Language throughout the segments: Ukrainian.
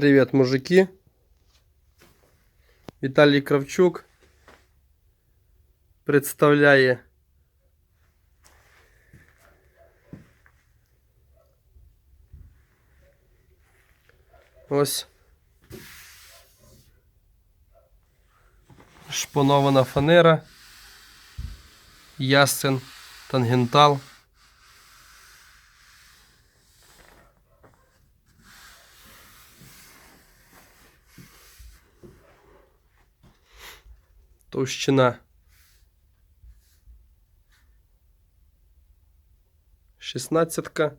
Привет, мужики. Віталій Кравчук представляє ось шпонована фанера, ясен, тангентал. Товщина. Шістнадцятка.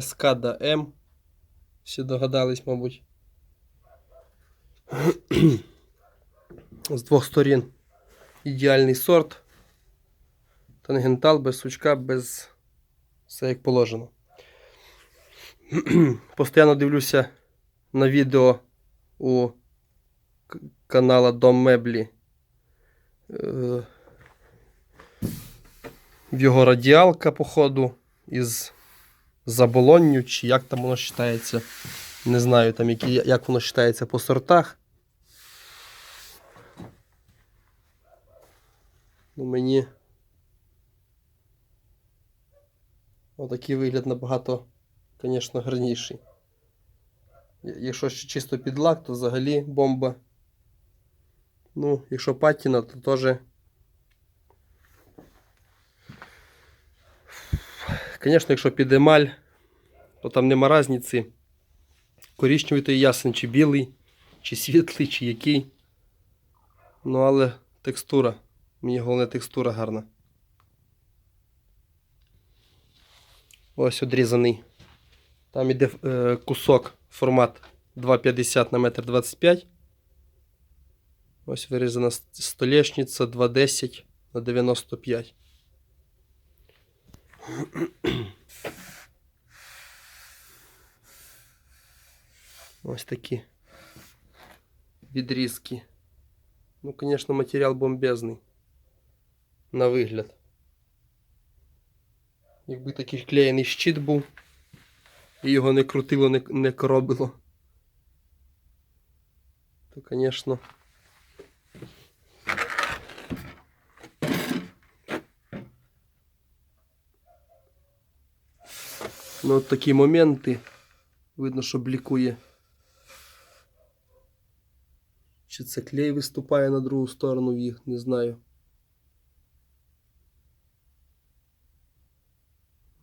СК до М. Всі догадались, мабуть. З двох сторін ідеальний сорт. Тангентал без сучка, без все як положено. Постоянно дивлюся на відео у канала Дом Меблі. Е, В його радіалка, походу, із заболонню, чи як там воно вважається. Не знаю, там, які, як воно вважається по сортах. Ну, мені отакий вигляд набагато, звісно, гарніший. Якщо ще чисто під лак, то взагалі бомба. Ну, якщо патіна, то теж. Звісно, якщо під емаль, то там нема різниці. Корічневий то ясен, чи білий, чи світлий, чи який. Ну, але текстура. Мені головне текстура гарна. Ось одрізаний. Там іде е, кусок формат 2,50 на 1,25 м. Ось вирізана столешниця 2,10 на 95. Ось такі відрізки. Ну, звісно, матеріал бомбезний. На вигляд. Якби такий клеєний щит був, і його не крутило, не, не коробило, то, звісно. Ну, от такі моменти. Видно, що блікує. Чи це клей виступає на другу сторону їх, не знаю.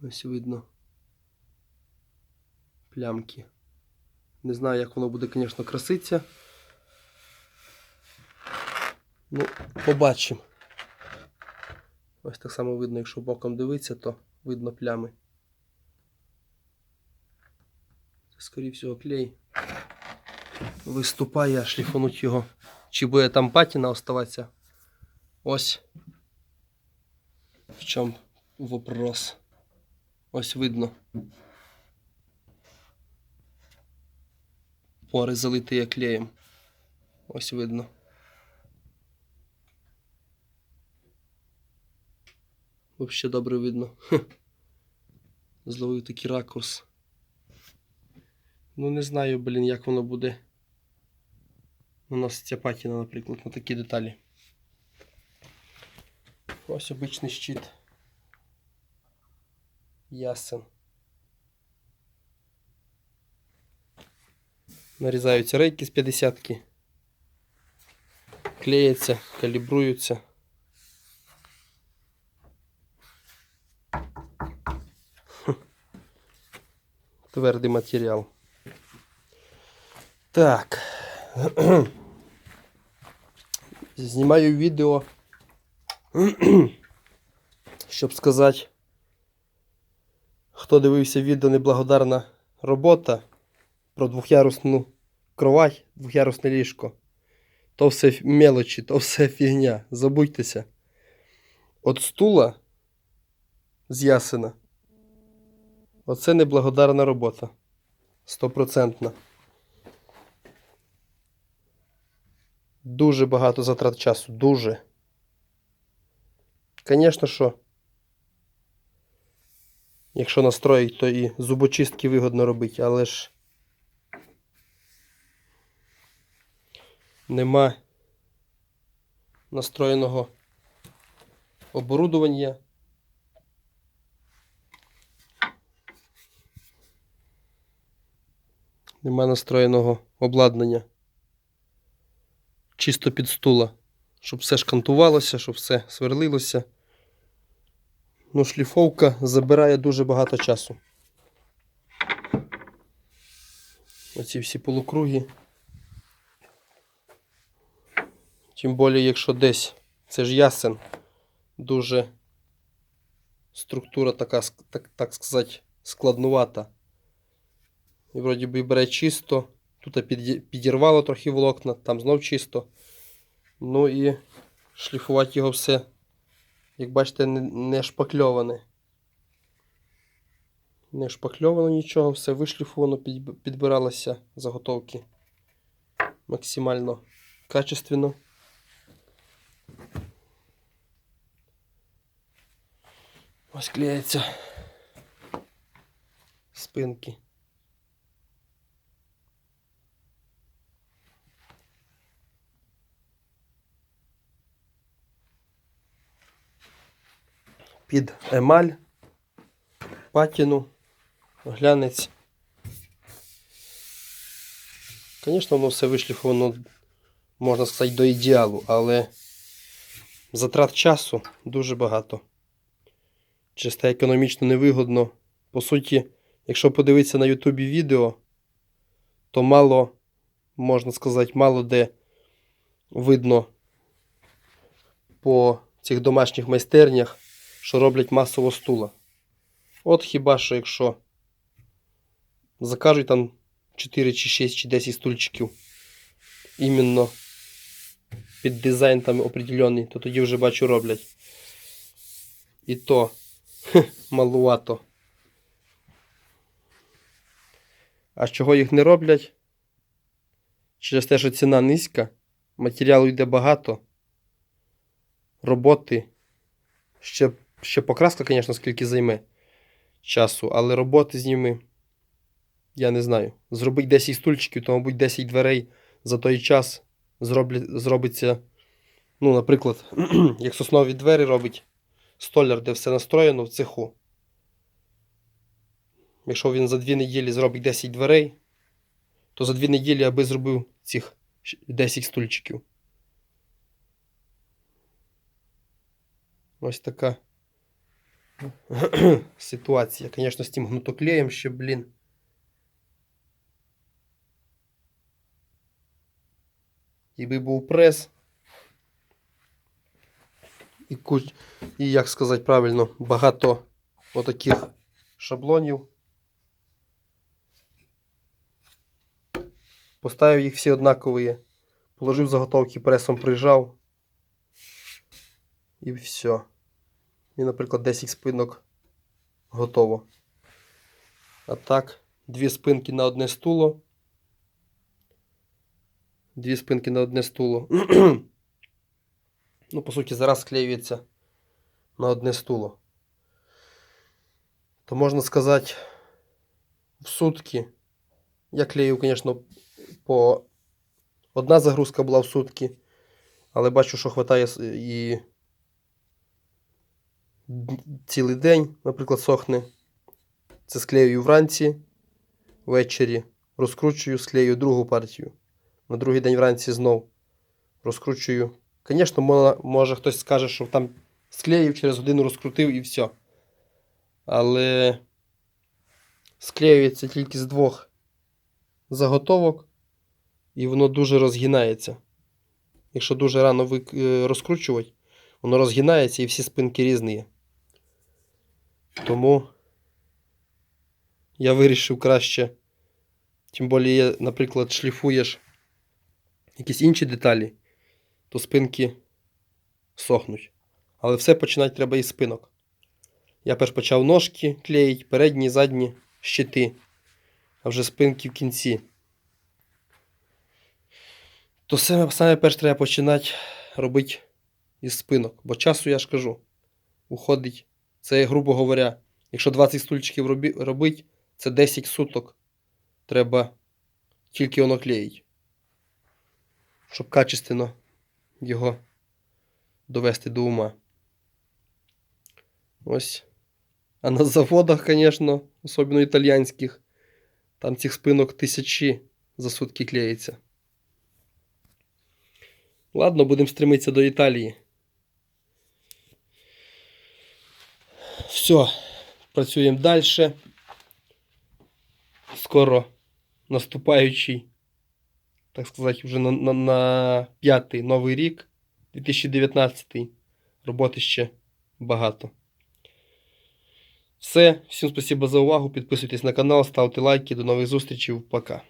Ось видно. Плямки. Не знаю, як воно буде, звісно, краситися. Ну, побачимо. Ось так само видно, якщо боком дивитися, то видно плями. Це, скоріше всього, клей виступає, а шліфануть його. Чи буде там патіна оставатися? Ось. В чому вопрос. Ось видно. Пори залиті клеєм. Ось видно. Взагалі добре видно. Зловив такий ракурс. Ну не знаю, блін, як воно буде наноситься патіна, наприклад, на такі деталі. Ось обичний щит. Ясен. Нарізаються рейки з 50-ки. Клеяться, калібруються. Хм. Твердий матеріал. Так. Знімаю відео, щоб сказати, Хто дивився відео неблагодарна робота про двохярусну кровать, двохярусне ліжко, то все мелочі, то все фігня. Забудьтеся. От стула з ясена. Оце неблагодарна робота. Стопроцентна. Дуже багато затрат часу. Дуже. Звісно що. Якщо настроїть, то і зубочистки вигодно робити, але ж нема настроєного оборудування. Нема настроєного обладнання. Чисто під стула. Щоб все шкантувалося, щоб все сверлилося. Ну, шліфовка забирає дуже багато часу. Оці всі полукруги. Тим більше, якщо десь це ж ясен, дуже структура така, так, так сказати, складнувата. І вроді би бере чисто. Тут підірвало трохи волокна, там знов чисто. Ну і шліфувати його все, як бачите, не, не шпакльоване. Не шпакльовано нічого, все вишліфовано, підб- підбиралося заготовки максимально качественно. Ось клеяться спинки. Під емаль, патіну, глянець. Звісно, воно все вишліфовано, можна сказати, до ідеалу, але затрат часу дуже багато. Чисто економічно невигодно. По суті, якщо подивитися на Ютубі відео, то мало, можна сказати, мало де видно по цих домашніх майстернях, що роблять масово стула. От хіба що якщо закажуть там 4 чи 6 чи 10 стульчиків іменно під дизайн там определений, то тоді вже бачу роблять. І то малувато. А чого їх не роблять? Через те, що ціна низька, матеріалу йде багато, роботи. Ще, ще покраска, звісно, скільки займе часу, але роботи з ними, я не знаю. Зробить 10 стульчиків, то, мабуть, 10 дверей за той час зроблять, зробиться. Ну, наприклад, як соснові двері робить столяр, де все настроєно в цеху. Якщо він за дві неділі зробить 10 дверей, то за дві неділі аби зробив цих 10 стульчиків. Ось така ситуація. Звісно, з тим гнутоклеєм ще, блін. Якби був прес. І, куч... і як сказати правильно, багато отаких шаблонів. Поставив їх всі однакові. Положив заготовки, пресом прижав. І все. І, наприклад, 10 спинок готово. А так, дві спинки на одне стуло. Дві спинки на одне стуло. ну, по суті, зараз склеюється на одне стуло. То можна сказати, в сутки. Я клею, звісно, по. Одна загрузка була в сутки, але бачу, що вистачає і цілий день, наприклад, сохне. Це склеюю вранці, ввечері розкручую, склею другу партію. На другий день вранці знов розкручую. Звісно, може, хтось скаже, що там склеїв, через годину розкрутив і все. Але склеюється тільки з двох заготовок, і воно дуже розгинається. Якщо дуже рано е, розкручувати, воно розгинається і всі спинки різні. Тому я вирішив краще. Тим більше, наприклад, шліфуєш якісь інші деталі, то спинки сохнуть. Але все починати треба із спинок. Я перш почав ножки клеїти, передні, задні, щити, а вже спинки в кінці. то саме, саме перше треба починати робити із спинок. Бо часу, я ж кажу, уходить. Це, грубо говоря, якщо 20 стульчиків робі, робити, це 10 суток треба тільки воно клеїть. Щоб качественно його довести до ума. Ось. А на заводах, звісно, особливо італійських, там цих спинок тисячі за сутки клеїться. Ладно, будемо стремитися до Італії. Все, працюємо далі. Скоро наступаючий, так сказати, вже на, на, на п'ятий новий рік, 2019. Роботи ще багато. Все, всім спасибо за увагу. Підписуйтесь на канал, ставте лайки. До нових зустрічей. Пока.